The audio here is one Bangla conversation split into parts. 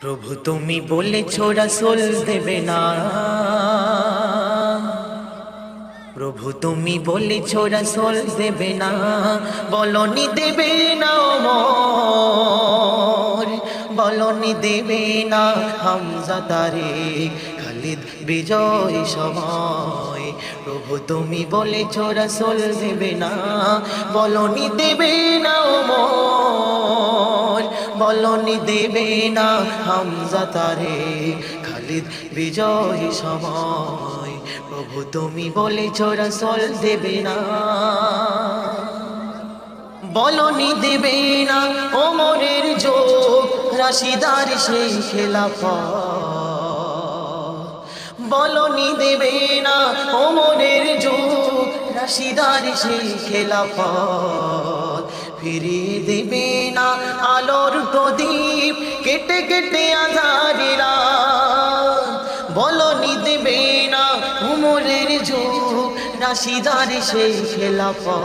প্রভু, তুমি বলেছ রাসূল দেবে না। প্রভু, তুমি বলেছ রাসূল দেবে না। বলনি দেবে না ওমর, বলনি দেবে না হামজা তারেক খালিদ বিজয় সময়। প্রভু, তুমি বলেছ রাসূল দেবে না। বলনি দেবে না ওমর বলনি দেবে না হামজা তারে। খালিদ বিজয় সময়। প্রভু তুমি বলেছ রাসূল দেবে না। বলনি দেবে না ওমরের যোগ, রাশিদার সেই খেলাফা বলনি দেবে না ওমরের রাশিদার সেই খেলাফত। ফিরিয়ে দেবে না আলোর প্রদীপ, কেটে কেটে আধারিরা বলনি দেবে না উমরের যুগ, রাশিদার সেই খেলাফত।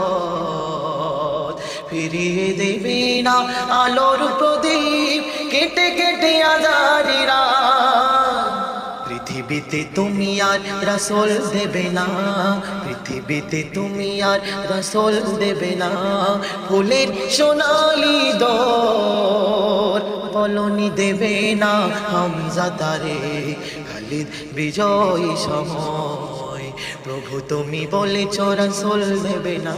ফিরিয়ে দেবে না আলোর প্রদীপ, কেটে কেটে আধারিরা পৃথিবীতে তুমি আর রসোল দেবে না। পৃথিবীতে তুমি আর রসোল দেবে না। ফুলের সোনালি দোর বলনি দেবে না হামজা তারে। খালিদ বিজয় সময়। প্রভু তুমি বলেছ রসোল দেবে না।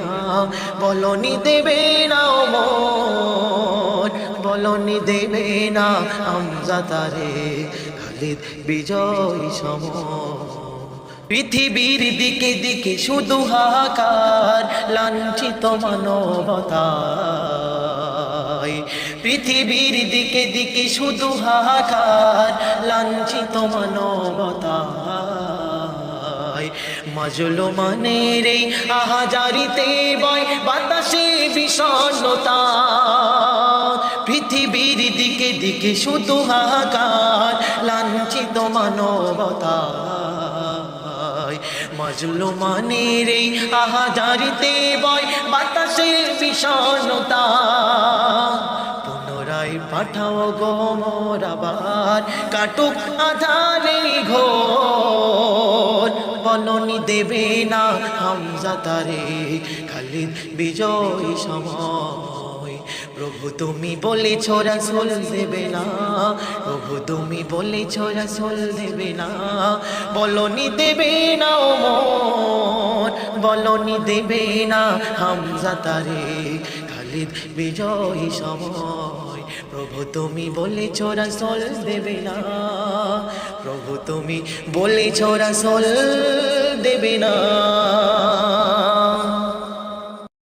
বলনি দেবে না ওমর। বলনি দেবে না হামজা তারে। খালিদ বিজয় সম। পৃথিবীর দিকে দিকে শুধু হাহাকার, লাঞ্ছিত মানবতায়। পৃথিবীর দিকে দিকে শুধু হাহাকার, লাঞ্ছিত মানবতায়। মাজলো মানের এই আহাজারিতে বয় বাতাসে বিষণ্ণতা। পৃথিবীর দিকে দিকে শুধু হাহাকার মানবতা মাজলু মানের এই আহাজারিতে বয় বাতাসের বিষণ্ণতা। পুনরায় পাঠাও গোমর আবার, কাটুক আধারে ঘোর। বলনি দেবে না হামজা তারে, খালিদ বিজয় সময়। প্রভু, তুমি বলে ছোরা সোল দেবে না। প্রভু, তুমি বলে ছোরা সোল দেবে না। বলনি দেবে না ওমর, বলনি দেবে না হামজা তারে। খালিদ বিজয় সময়। প্রভু, তুমি বলে ছোরা সোল দেবে না। প্রভু, তুমি বলে ছোরা সোল দেবে না।